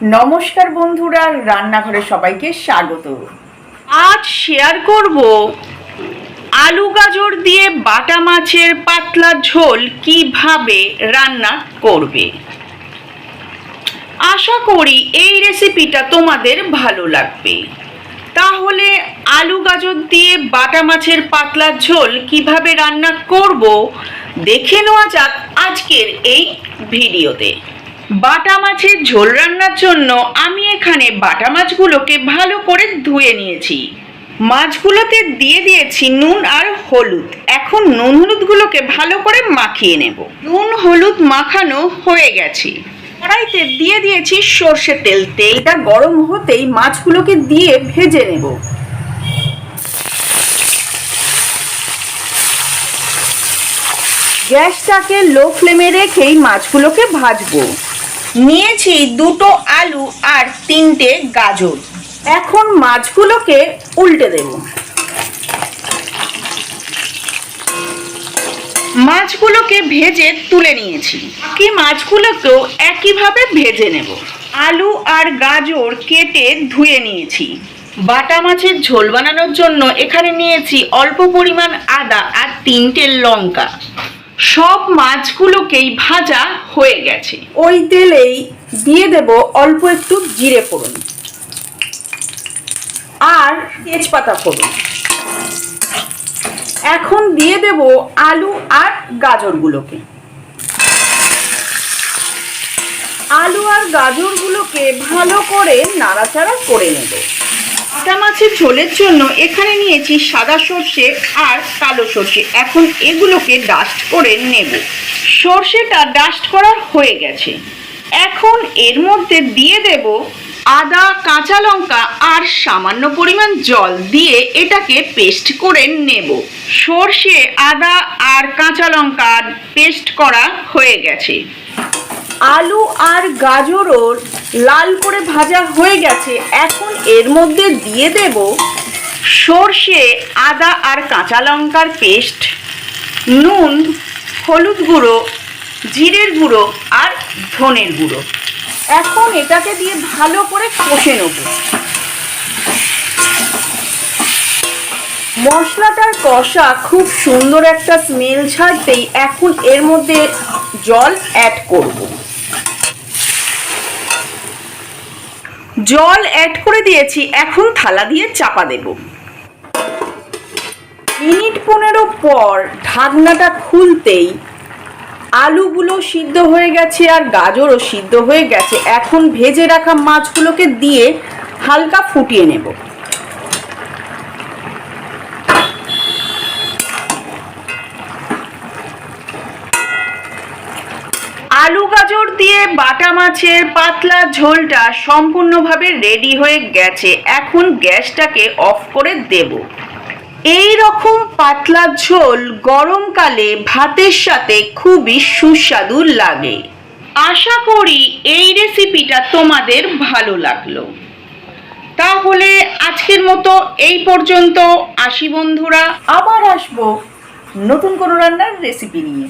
নমস্কার বন্ধুরা, রান্নাঘরে সবাইকে স্বাগত। আজ শেয়ার করব আলু গাজর দিয়ে বাটা মাছের পাতলা ঝোল কীভাবে রান্না করবে। আশা করি এই রেসিপিটা তোমাদের ভালো লাগবে। তাহলে আলু গাজর দিয়ে বাটা মাছের পাতলা ঝোল কীভাবে রান্না করব, দেখে নেওয়া যাক আজকের এই ভিডিওতে বাটা মাছের ঝোল রান্নার জন্য আমি এখানে বাটা মাছগুলোকে ভালো করে ধুয়ে নিয়েছি। মাছগুলোতে দিয়ে দিয়েছি নুন আর হলুদ। এখন নুন হলুদগুলোকে ভালো করে মাখিয়ে নেব। নুন হলুদ মাখানো হয়ে গেছে। কড়াইতে দিয়ে দিয়েছি সর্ষে তেল। তেলটা গরম হতেই মাছগুলোকে দিয়ে ভেজে নেব। গ্যাসটাকে লো ফ্লেমে রেখেই মাছগুলোকে ভাজবো। নিয়েছি দুটো আলু আর তিনটে গাজর। এখন মাছগুলোকে উল্টে দেব। মাছগুলোকে ভেজে তুলে নিয়েছি। কি মাছগুলোকেও একইভাবে ভেজে নেব। আলু আর গাজর কেটে ধুয়ে নিয়েছি। বাটা মাছের ঝোল বানানোর জন্য এখানে নিয়েছি অল্প পরিমাণ আদা আর তিনটে লঙ্কা। সব মাছগুলোকেই ভাজা হয়ে গেছে। ওই তেলেই দিয়ে দেব অল্প একটু জিরে ফোড়ন। আর তেজপাতা ফোড়ন। এখন দিয়ে দেব আলু আর গাজরগুলোকে। আলু আর গাজরগুলোকে ভালো করে নাড়াচাড়া করে নেব। আটা মাছের ঝোলের জন্য এখানে নিয়েছি সাদা সর্ষে আর কালো সর্ষে। এখন এগুলোকে ডাস্ট করে নেব। সর্ষেটা ডাস্ট করা হয়ে গেছে। এখন এর মধ্যে দিয়ে দেব আদা, কাঁচা লঙ্কা আর সামান্য পরিমাণ জল দিয়ে এটাকে পেস্ট করে নেব। সর্ষে, আদা আর কাঁচা লঙ্কা পেস্ট করা হয়ে গেছে। আলু আর গাজরও লাল করে ভাজা হয়ে গেছে। এখন এর মধ্যে দিয়ে দেব সর্ষে, আদা আর কাঁচা লঙ্কার পেস্ট, নুন, হলুদ গুঁড়ো, জিরের গুঁড়ো আর ধনের গুঁড়ো। এখন এটাকে দিয়ে ভালো করে কষে নেব। মশলাটার কষা খুব সুন্দর একটা স্মেল ছাড়তেই এখন এর মধ্যে জল অ্যাড করব। জল অ্যাড করে দিয়েছি, এখন থালা দিয়ে চাপা দেব। মিনিট পনেরো পর ঢাকনাটা খুলতেই আলুগুলো সিদ্ধ হয়ে গেছে আর গাজরও সিদ্ধ হয়ে গেছে। এখন ভেজে রাখা মাছগুলোকে দিয়ে হালকা ফুটিয়ে নেব আলু গাজর দিয়ে বাটা মাছের পাতলা ঝোলটা সম্পূর্ণভাবে রেডি হয়ে গেছে। এখন গ্যাসটাকে অফ করে দেব। এই রকম পাতলা ঝোল গরমকালে ভাতের সাথে খুবই সুস্বাদু লাগে। আশা করি এই রেসিপিটা তোমাদের ভালো লাগল। তাহলে আজকের মতো এই পর্যন্ত। আসি বন্ধুরা, আবার আসব নতুন কোনো রান্নার রেসিপি নিয়ে।